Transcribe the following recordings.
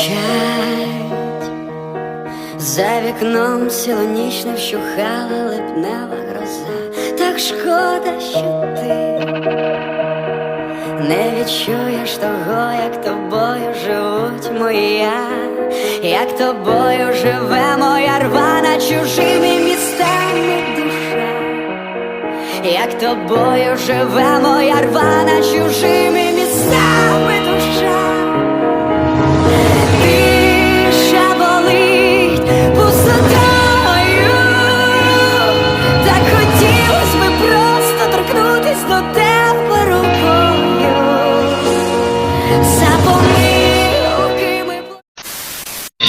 кричать, за вікном сілонічно вщухала липнева гроза, так шкода, що ти не відчуєш того, як тобою живуть моя, як тобою живе моя рвана чужими містами душа, як тобою живе моя рвана чужими містами.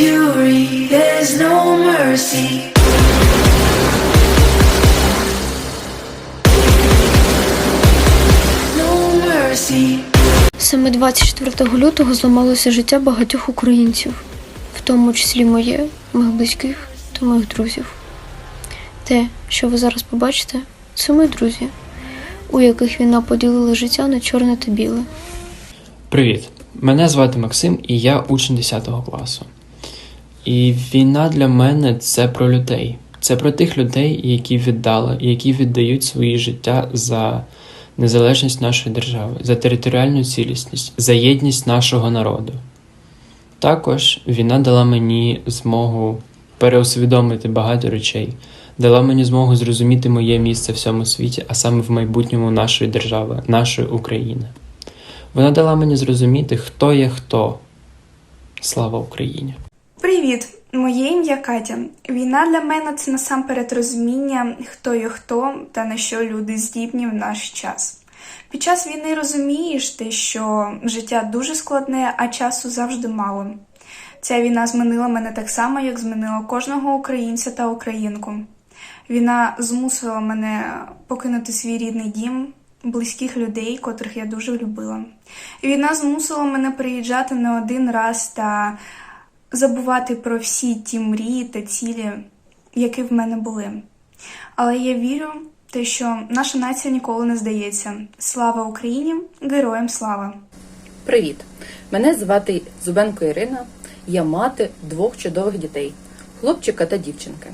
Fury, there's no mercy. No mercy. Саме 24 лютого зламалося життя багатьох українців, в тому числі моє, моїх близьких та моїх друзів. Те, що ви зараз побачите, це мої друзі, у яких війна поділила життя на чорне та біле. Привіт! Мене звати Максим і я учень 10 класу. І війна для мене це про людей. Це про тих людей, які віддали, які віддають свої життя за незалежність нашої держави, за територіальну цілісність, за єдність нашого народу. Також війна дала мені змогу переусвідомити багато речей, дала мені змогу зрозуміти моє місце в цьому світі, а саме в майбутньому нашої держави, нашої України. Вона дала мені зрозуміти, хто є хто. Слава Україні! Привіт! Моє ім'я Катя. Війна для мене це насамперед розуміння, хто є хто та на що люди здібні в наш час. Під час війни розумієш те, що життя дуже складне, а часу завжди мало. Ця війна змінила мене так само, як змінила кожного українця та українку. Війна змусила мене покинути свій рідний дім, близьких людей, котрих я дуже любила. Війна змусила мене приїжджати не один раз та забувати про всі ті мрії та цілі, які в мене були. Але я вірю, те, що наша нація ніколи не здається. Слава Україні! Героям слава! Привіт! Мене звати Зубенко Ірина. Я мати двох чудових дітей хлопчика та дівчинки.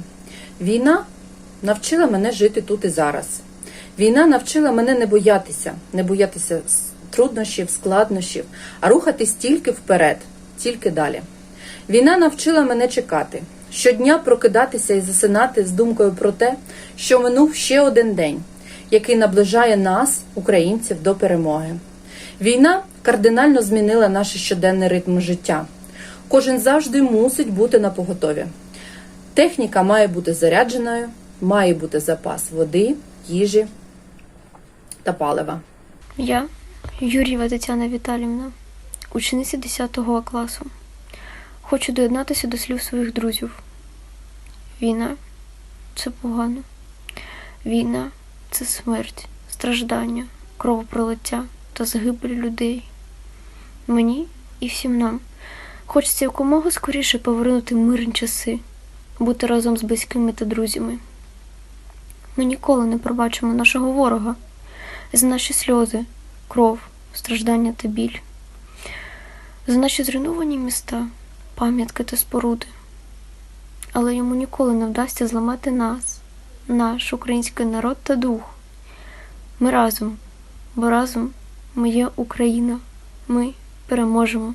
Війна навчила мене жити тут і зараз. Війна навчила мене не боятися, не боятися труднощів, складнощів, а рухатись тільки вперед, тільки далі. Війна навчила мене чекати, щодня прокидатися і засинати з думкою про те, що минув ще один день, який наближає нас, українців, до перемоги. Війна кардинально змінила наш щоденний ритм життя. Кожен завжди мусить бути на поготові. Техніка має бути зарядженою, має бути запас води, їжі та палива. Я Юрієва Тетяна Віталівна, учениця 10 класу. Хочу доєднатися до слів своїх друзів. Війна це погано. Війна це смерть, страждання, кровопролиття та загибель людей. Мені і всім нам хочеться якомога скоріше повернути мирні часи, бути разом з близькими та друзями. Ми ніколи не пробачимо нашого ворога за наші сльози, кров, страждання та біль, за наші зруйновані міста, пам'ятки та споруди. Але йому ніколи не вдасться зламати нас, наш український народ та дух. Ми разом, бо разом ми є Україна. Ми переможемо.